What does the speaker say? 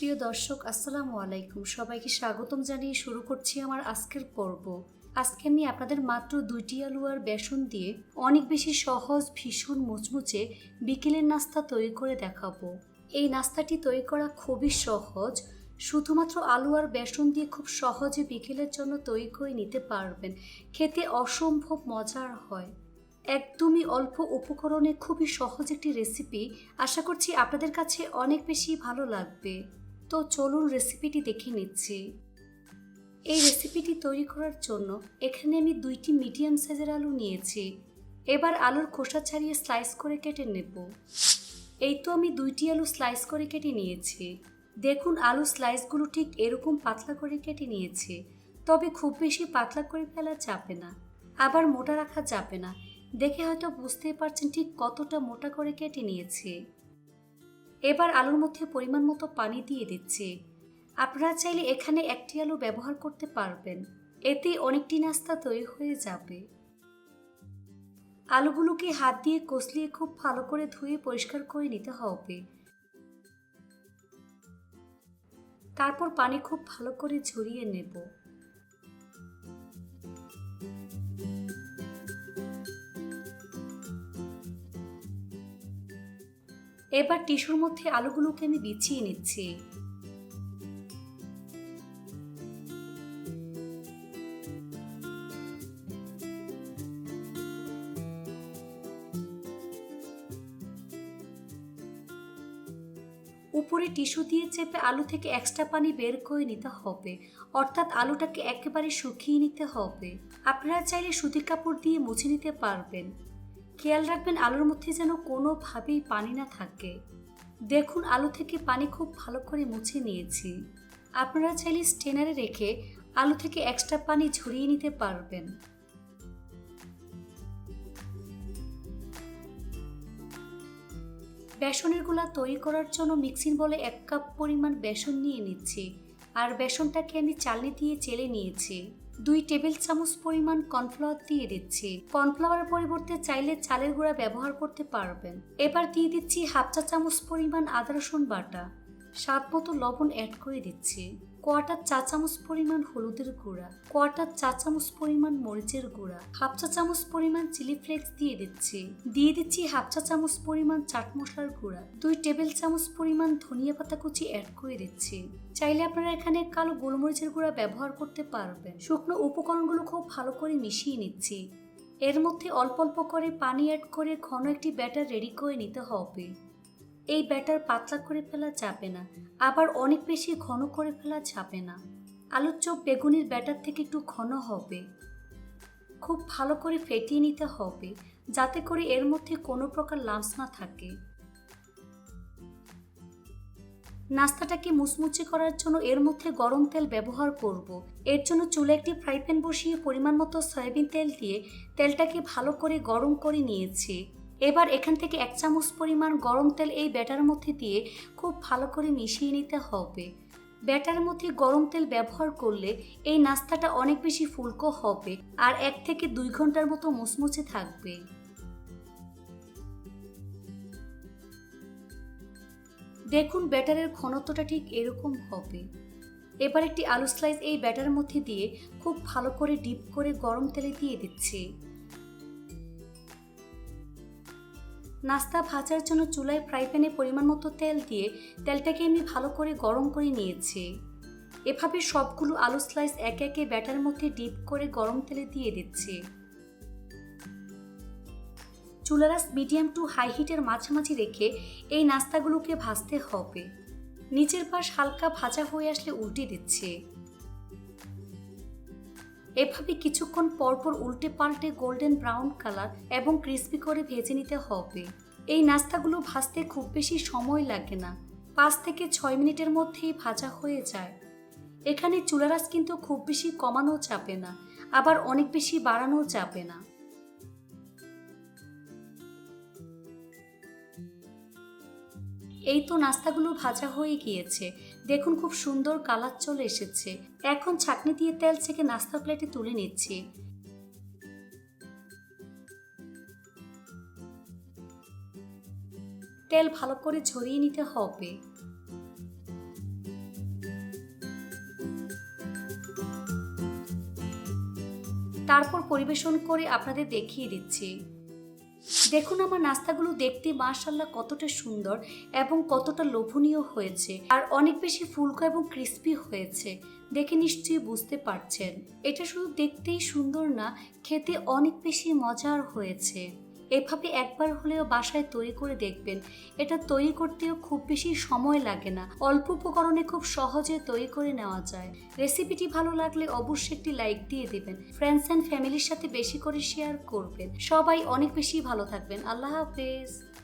প্রিয় দর্শক, আসসালামু আলাইকুম। সবাইকে স্বাগতম জানিয়ে শুরু করছি আমার আজকের পর্ব। আজকে আমি আপনাদের মাত্র দুইটি আলু আর বেসন দিয়ে অনেক বেশি সহজ, ভীষণ মুচমুচে বিকেলের নাস্তা তৈরি করে দেখাবো। এই নাস্তাটি তৈরি করা খুবই সহজ। শুধুমাত্র আলু আর বেসন দিয়ে খুব সহজে বিকেলের জন্য তৈরি করে নিতে পারবেন। খেতে অসম্ভব মজার হয়। একদমই অল্প উপকরণে খুবই সহজ একটি রেসিপি। আশা করছি আপনাদের কাছে অনেক বেশি ভালো লাগবে। তো চলুন রেসিপিটি দেখে নিচ্ছি। এই রেসিপিটি তৈরি করার জন্য এখানে আমি দুইটি মিডিয়াম সাইজের আলু নিয়েছি। এবার আলুর খোসা ছাড়িয়ে স্লাইস করে কেটে নেব। এই তো আমি দুইটি আলু স্লাইস করে কেটে নিয়েছি। দেখুন, আলু স্লাইসগুলো ঠিক এরকম পাতলা করে কেটে নিয়েছি। তবে খুব বেশি পাতলা করে ফেলা যাবে না। আবার মোটা রাখা যাবে না। দেখে হয়তো বুঝতেই পারছেন ঠিক কতটা মোটা করে কেটে নিয়েছি। এবার আলুর মধ্যে পরিমাণ মতো পানি দিয়ে দিচ্ছি। আপনারা চাইলে এখানে একটি আলু ব্যবহার করতে পারবেন। এতে অনেকটি নাস্তা তৈরি হয়ে যাবে। আলুগুলোকে হাত দিয়ে কষলিয়ে খুব ভালো করে ধুয়ে পরিষ্কার করে নিতে হবে। তারপর পানি খুব ভালো করে ঝরিয়ে নেব। এবার টিস্যুর মধ্যে আলুগুলোকে আমি বিছিয়ে নিচ্ছি। উপরে টিস্যু দিয়ে চেপে আলু থেকে এক্সট্রা পানি বের করে নিতে হবে। অর্থাৎ আলুটাকে একেবারে শুকিয়ে নিতে হবে। আপনারা চাইলে সুতির কাপড় দিয়ে মুছে নিতে পারবেন। খেয়াল রাখবেন আলুর মধ্যে যেন কোনোভাবেই পানি না থাকে। দেখুন, আলু থেকে পানি খুব ভালো করে মুছে নিয়েছি। আপনারা চাইলে স্টেনারে রেখে আলু থেকে এক্সট্রা পানি ঝরিয়ে নিতে পারবেন। বেসনেরগুলা তৈরি করার জন্য মিক্সিং বলে এক কাপ পরিমাণ বেসন নিয়ে নিচ্ছি। আর বেসনটাকে আমি চালনি দিয়ে চেলে নিয়েছি। দুই টেবিল চামচ পরিমাণ কর্নফ্লাওয়ার দিয়ে দিচ্ছি। কর্নফ্লাওয়ার পরিবর্তে চাইলে চালের গুঁড়া ব্যবহার করতে পারবেন। এবার দিয়ে দিচ্ছি হাফ চা চামচ পরিমাণ আদা রসুন বাটা। স্বাদ মতো লবণ অ্যাড করে দিচ্ছি। কোয়াটার চা চামচ পরিমাণ হলুদের গুঁড়া কোয়াটার চা চামচ পরিমাণ মরিচের গুঁড়া, হাফ চা চামচ পরিমাণ চিলি ফ্লেক্স দিয়ে দিচ্ছি। দিয়ে দিচ্ছি হাফ চা চামচ পরিমাণ চাট মশলার গুঁড়া, দুই টেবিল চামচ পরিমাণ ধনিয়া পাতা কুচি অ্যাড করে দিচ্ছি। চাইলে আপনারা এখানে কালো গোলমরিচের গুঁড়া ব্যবহার করতে পারবেন। শুকনো উপকরণগুলো খুব ভালো করে মিশিয়ে নিচ্ছি। এর মধ্যে অল্প অল্প করে পানি অ্যাড করে ঘন একটি ব্যাটার রেডি করে নিতে হবে। এই ব্যাটার পাতলা করে ফেলা যাবে না, আবার অনেক বেশি ঘন করে ফেলা যাবে না। আলুর চোখ বেগুনির ব্যাটার থেকে একটু ঘন হবে। খুব ভালো করে ফেটিয়ে নিতে হবে, যাতে করে এর মধ্যে কোনো প্রকার লামস না থাকে। নাস্তাটাকে মুচমুচে করার জন্য এর মধ্যে গরম তেল ব্যবহার করব। এর জন্য চুলে একটি ফ্রাই প্যান বসিয়ে পরিমাণ মতো সয়াবিন তেল দিয়ে তেলটাকে ভালো করে গরম করে নিয়েছি। এবার এখান থেকে এক চামচ পরিমাণ গরম তেল এই ব্যাটার মধ্যে দিয়ে খুব ভালো করে মিশিয়ে নিতে হবে। ব্যাটার মধ্যে গরম তেল ব্যবহার করলে এই নাস্তাটা অনেক বেশি ফুলকো হবে আর এক থেকে দুই ঘণ্টার মতো মুচমুচে থাকবে। দেখুন ব্যাটারের ঘনত্বটা ঠিক এরকম হবে। এবার একটি আলু স্লাইস এই ব্যাটার মধ্যে দিয়ে খুব ভালো করে ডিপ করে গরম তেলে দিয়ে দিচ্ছি। নাস্তা ভাজার জন্য চুলায় ফ্রাই প্যানে পরিমাণ মতো তেল দিয়ে তেলটাকে আমি ভালো করে গরম করে নিয়েছি। এভাবে সবগুলো আলু স্লাইস একে একে ব্যাটার মধ্যে ডিপ করে গরম তেলে দিয়ে দিচ্ছি। চুলারাস মিডিয়াম টু হাই হিটের মাঝামাঝি রেখে এই নাস্তাগুলোকে ভাজতে হবে। নিচের পাশ হালকা ভাজা হয়ে আসলে উল্টে দিচ্ছে। এভাবে কিছুক্ষণ পরপর উল্টে পাল্টে গোল্ডেন ব্রাউন কালার এবং ক্রিস্পি করে ভেজে নিতে হবে। এই নাস্তাগুলো ভাজতে খুব বেশি সময় লাগে না। পাঁচ থেকে ছয় মিনিটের মধ্যেই ভাজা হয়ে যায়। এখানে চুলারাস কিন্তু খুব বেশি কমানো যাবে না, আবার অনেক বেশি বাড়ানো যাবে না। এই তো নাস্তাগুলো ভাজা হয়ে গিয়েছে। দেখুন খুব সুন্দর কালার চলে এসেছে। এখন ছাকনি দিয়ে তেল ছেঁকে নাস্তা প্লেটে তুলে নিচ্ছি। তেল ভালো করে ছড়িয়ে নিতে হবে। তারপর পরিবেশন করে আপনাদের দেখিয়ে দিচ্ছি। দেখুন আমার নাস্তাগুলো দেখতে মাশাল্লাহ কতটা সুন্দর এবং কতটা লোভনীয় হয়েছে। আর অনেক বেশি ফুলকো এবং ক্রিস্পি হয়েছে। দেখে নিশ্চয়ই বুঝতে পারছেন। এটা শুধু দেখতেই সুন্দর না, খেতে অনেক বেশি মজার হয়েছে। এভাবে একবার হলেও বাসায় তৈরি করে দেখবেন। এটা তৈরি করতেও খুব বেশি সময় লাগে না। অল্প উপকরণে খুব সহজে তৈরি করে নেওয়া যায়। রেসিপিটি ভালো লাগলে অবশ্যই একটি লাইক দিয়ে দেবেন। ফ্রেন্ডস অ্যান্ড ফ্যামিলির সাথে বেশি করে শেয়ার করবেন। সবাই অনেক বেশি ভালো থাকবেন। আল্লাহ হাফেজ।